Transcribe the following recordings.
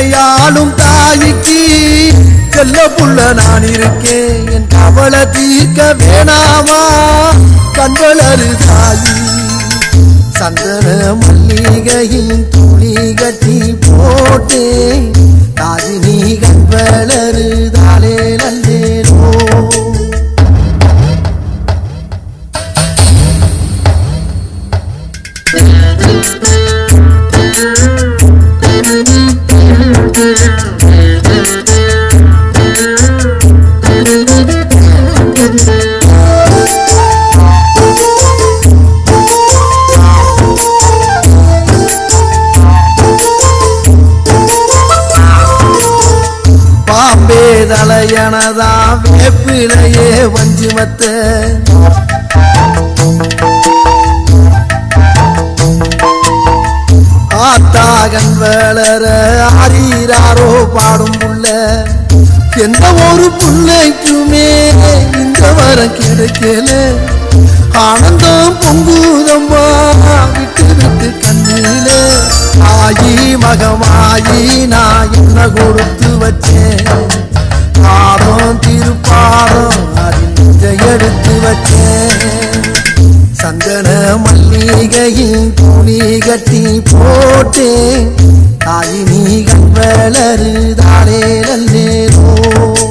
உலகையாளும் தாய்க்கு செல்ல புள்ள நான் இருக்கேன். என் கவலை தீர்க்க வேணாமா? கண்களரு தாயி சந்தன மல்லிகையின் துளி கட்டி போட்டேன். காதினி கண் என்னதா வேப்பிலையே வஞ்சிமத்த ஆத்தாகன் வளர ஆறீராரோ பாடும் புள்ள. எந்த ஒரு புள்ளைக்குமே இந்த வரம் கிடைக்கல. ஆனந்தம் பொங்குதம்மா விட்டு விட்டு கண்ணில. ஆயி மகமாயி நான் என்ன கொடுத்து வச்சேன்? மல்லிகையில் துணி கட்டி போட்டேன் தாய் கண் வளருதாலே நல்லேனோ ஒரு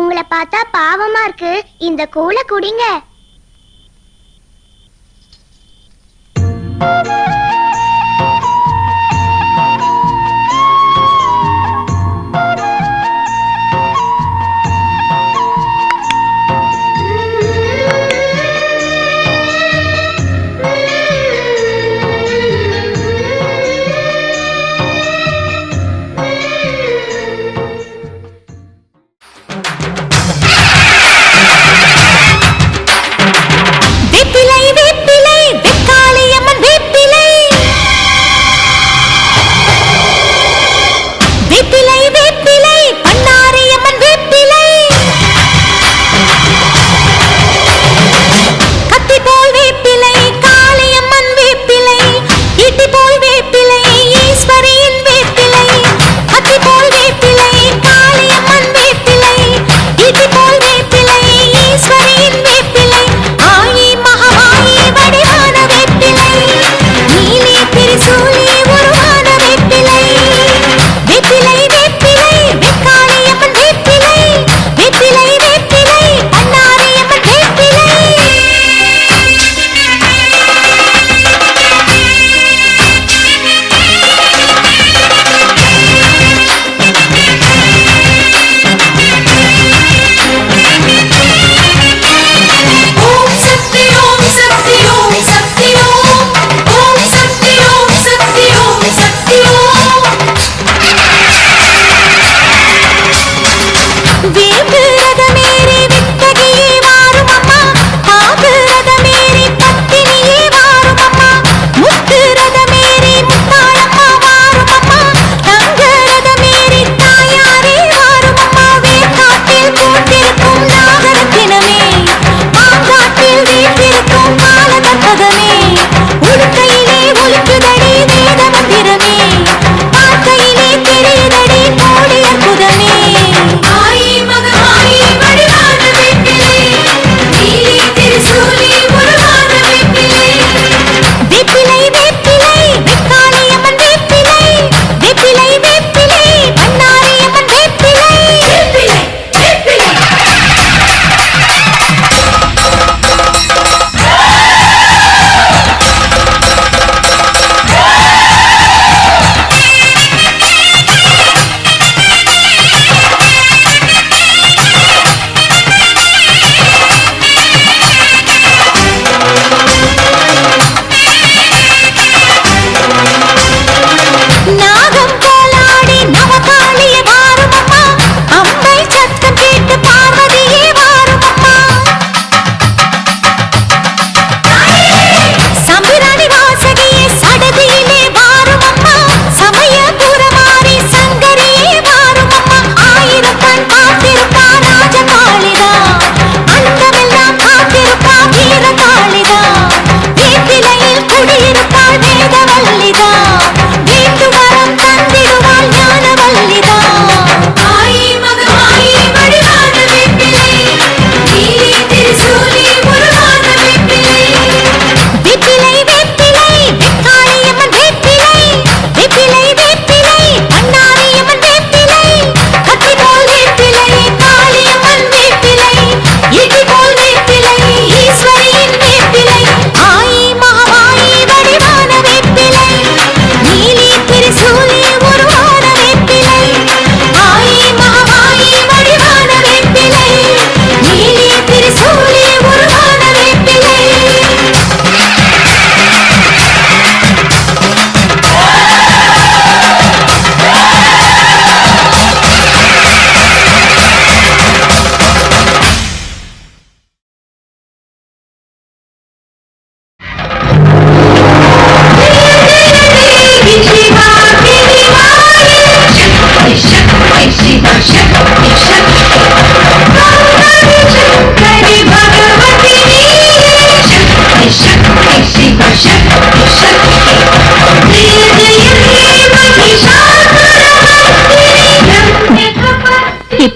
உங்களை பார்த்தா பாவமா இருக்கு. இந்த கூலை குடிங்க.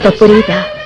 esta.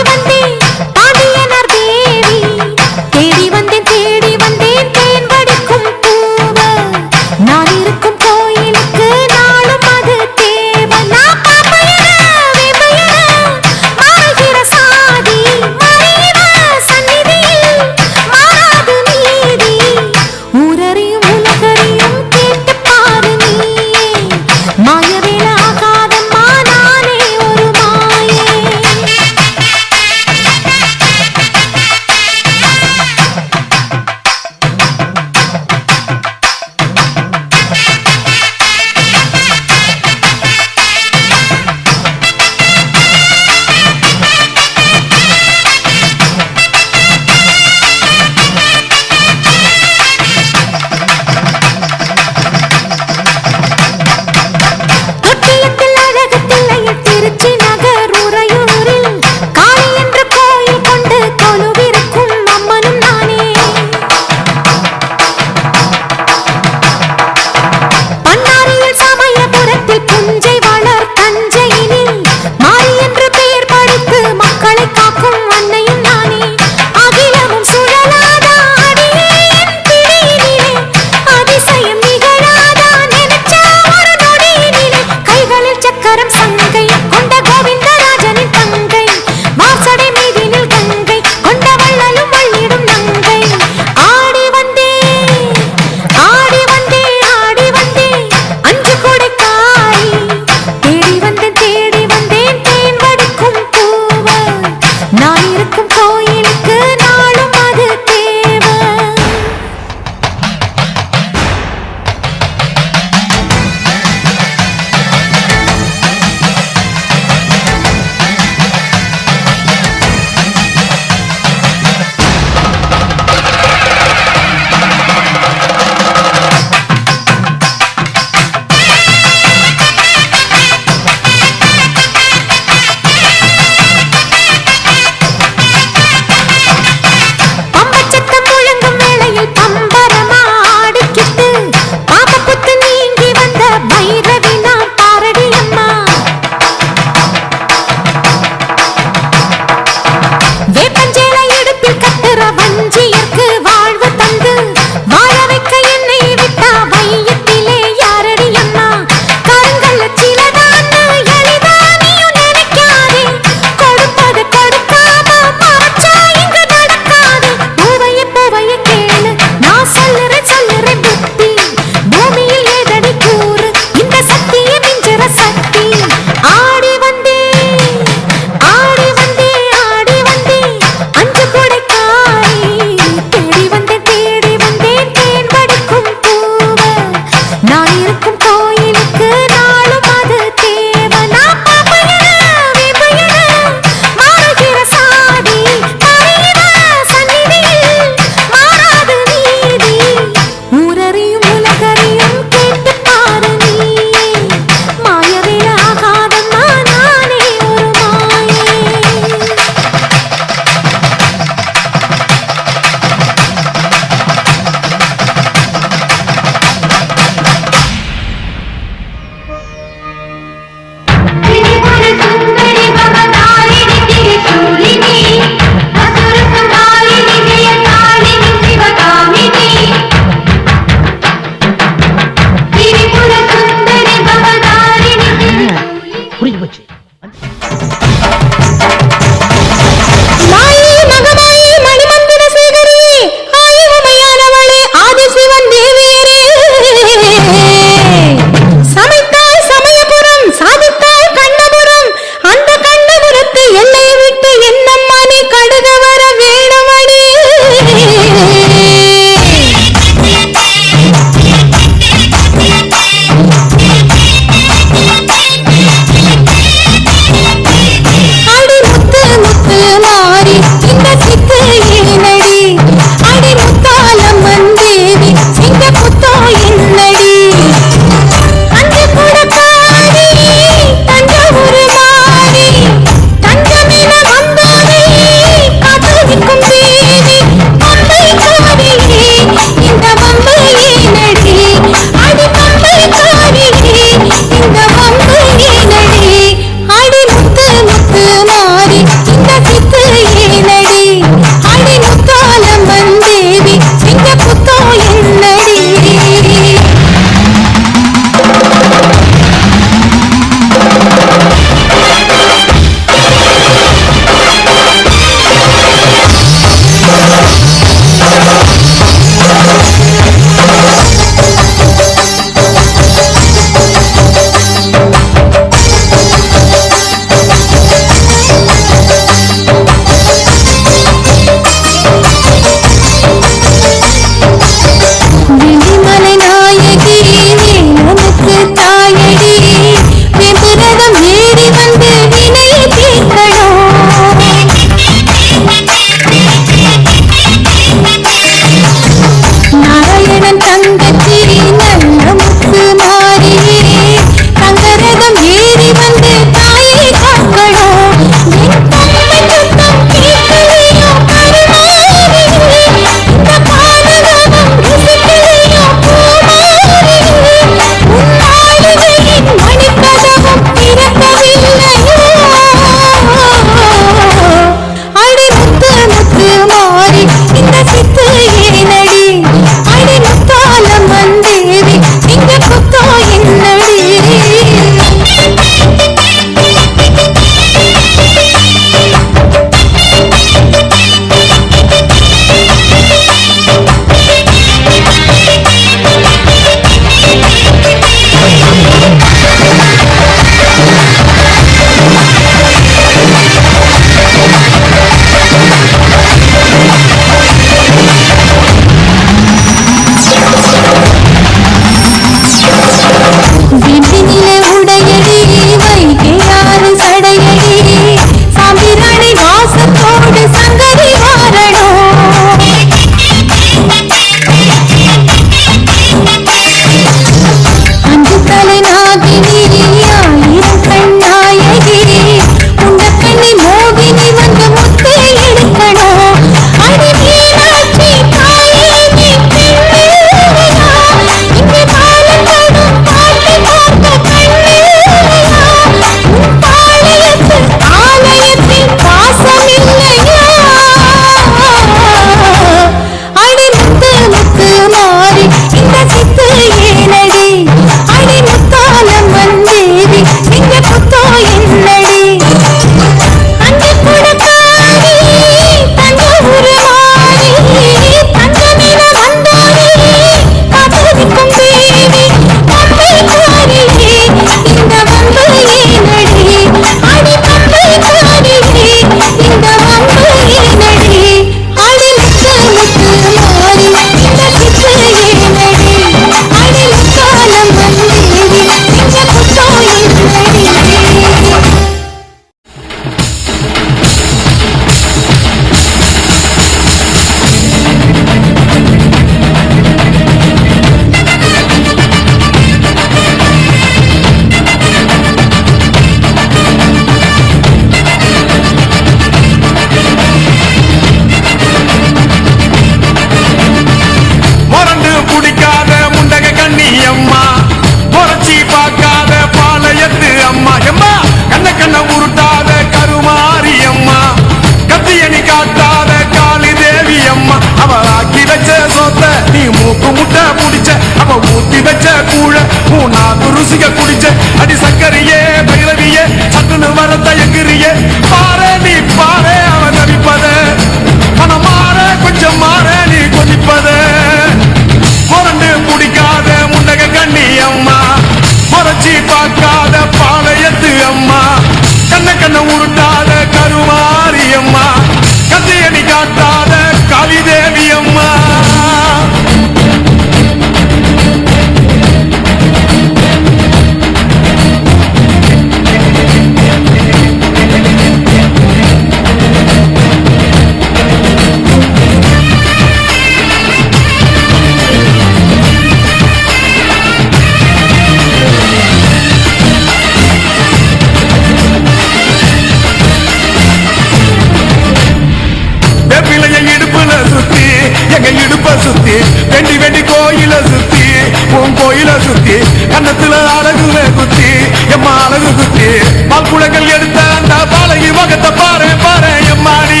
கண்ணத்துல அழகுல குத்தி எம்மா அழகு குத்தி பாக்குளங்கள் எடுத்த அந்த பாலகி முகத்தை பாரு பாரு எம்மாடி.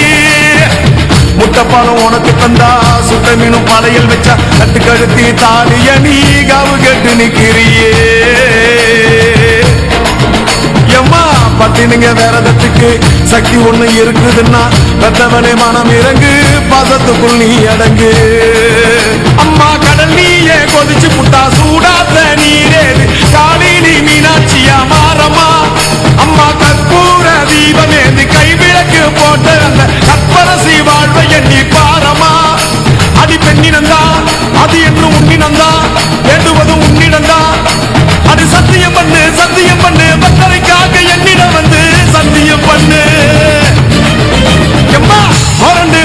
முட்டைப்பாலம் உனக்கு தந்தா சுட்ட மீனும் பாலையில் வச்சா கட்டு கழுத்தி தாலிய நீ காவு கட்டு நிக்கிறியே. எம்மா பத்தினுங்க வேறதத்துக்கு சக்தி ஒண்ணு இருக்குதுன்னா பெத்தவனே மனம் இறங்கு பாசத்துக்குள் நீ அடங்கு. அம்மா நீயே கொதிச்சு புட்டா சூடாத்த நீரேது காலினி மீனாட்சியா மாறம்மா. அம்மா கற்பூர தீபம் தீபமேந்து கைவிளக்கு போட்ட அந்த கற்பரசி வாழ்வை எண்ணி பாரமா அடி பெண்ணினந்தா அது என்னும் உன்னினந்தா வேண்டுவது உன்னிடந்தா அது சத்தியம் பண்ணு சத்தியம் பண்ணு பத்தரைக்காக என்னிடம் வந்து சத்தியம் பண்ணு. எம்மா முரண்டு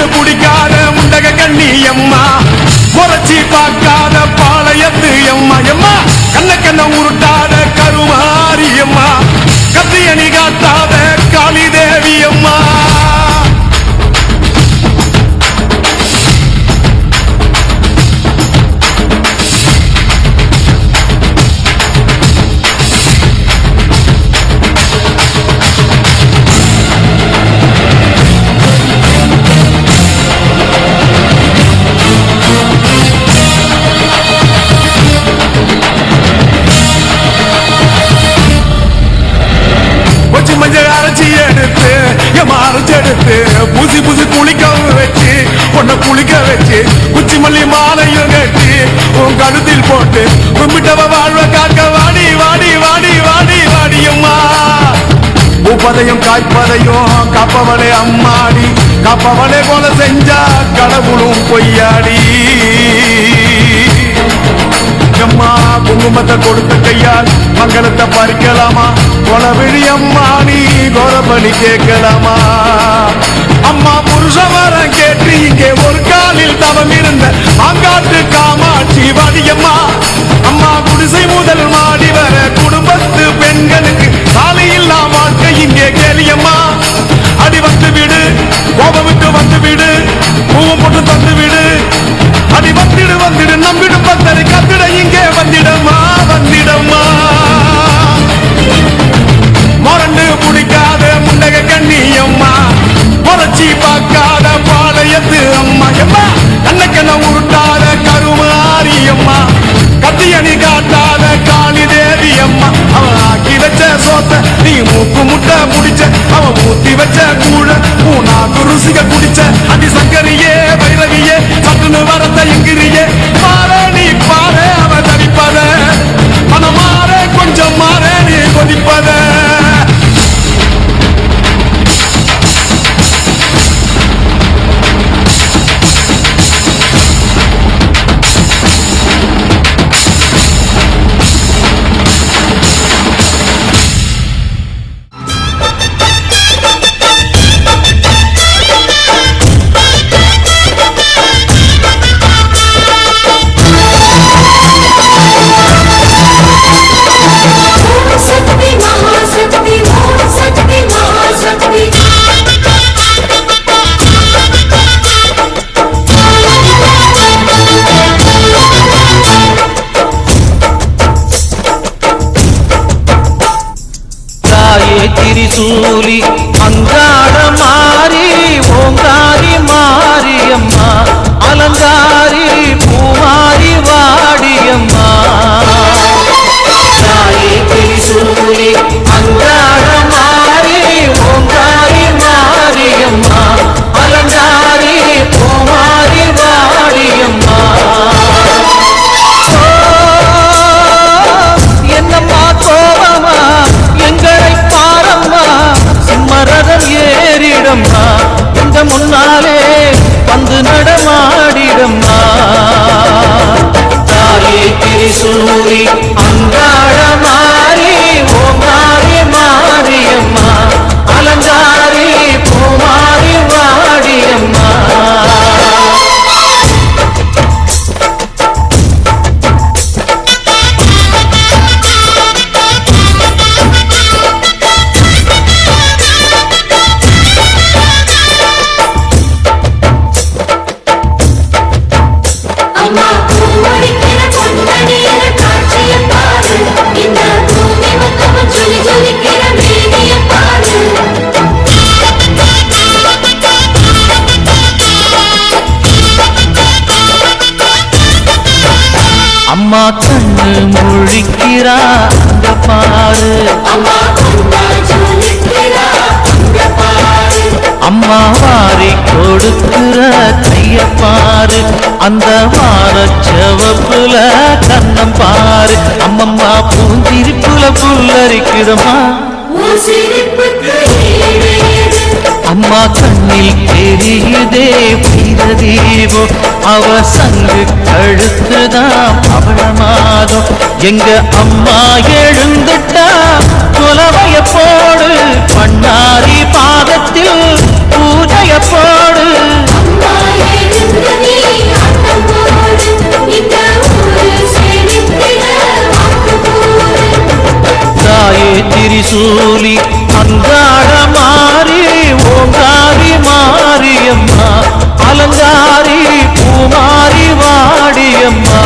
பூப்பதையும் காய்ப்பதையும் காப்பவளே அம்மாடி காப்பவளே போல செஞ்சா கடவுளும் பொய்யாடி. அம்மா குங்குமத்தை கொடுத்த கையால் மங்களத்தை பறிக்கலாமா கொலவிழி அம்மா நீ கோரபலி கேட்கலாமா? அம்மா புருஷவரம் கேட்டு இங்கே ஒரு காலில் தவம் இருந்த மாங்காட்டு காமாட்சி வடியம்மா அம்மா குடிசை முதல் மாடி வர கோபம் விட்டு வந்து விடு. பூவம் போட்டு தந்து விடு. அடி வந்திடு வந்திடு. நம்பிடு பத்தரை கத்திட இங்கே வந்திடமா? வந்திடமா? மொரண்டு பிடிக்காத முண்டக கண்ணியம்மா. அம்மா பார்க்காத பாளையத்து அம்மா. எம்மா கண்ணக்கண்ண Holy, பாரு அந்த வாரச்சவப்புல கண்ணம் பாரு. அம்மம்மா பூந்திருப்புல புல்லரிக்குதம்மா. அம்மா கண்ணில் தெரியுதே வீரதீவோ அவ சங்கு கழுத்துதான் அவள மாதம் எங்க அம்மா எழுந்துட்டா குலவைய போடு பண்ணாரி பாதத்தில் பூஜைய போடு. சூடி சூடி அங்காட மாறி ஓங்காரி மாரியம்மா. அலங்காரி பூமாரி வாடியம்மா.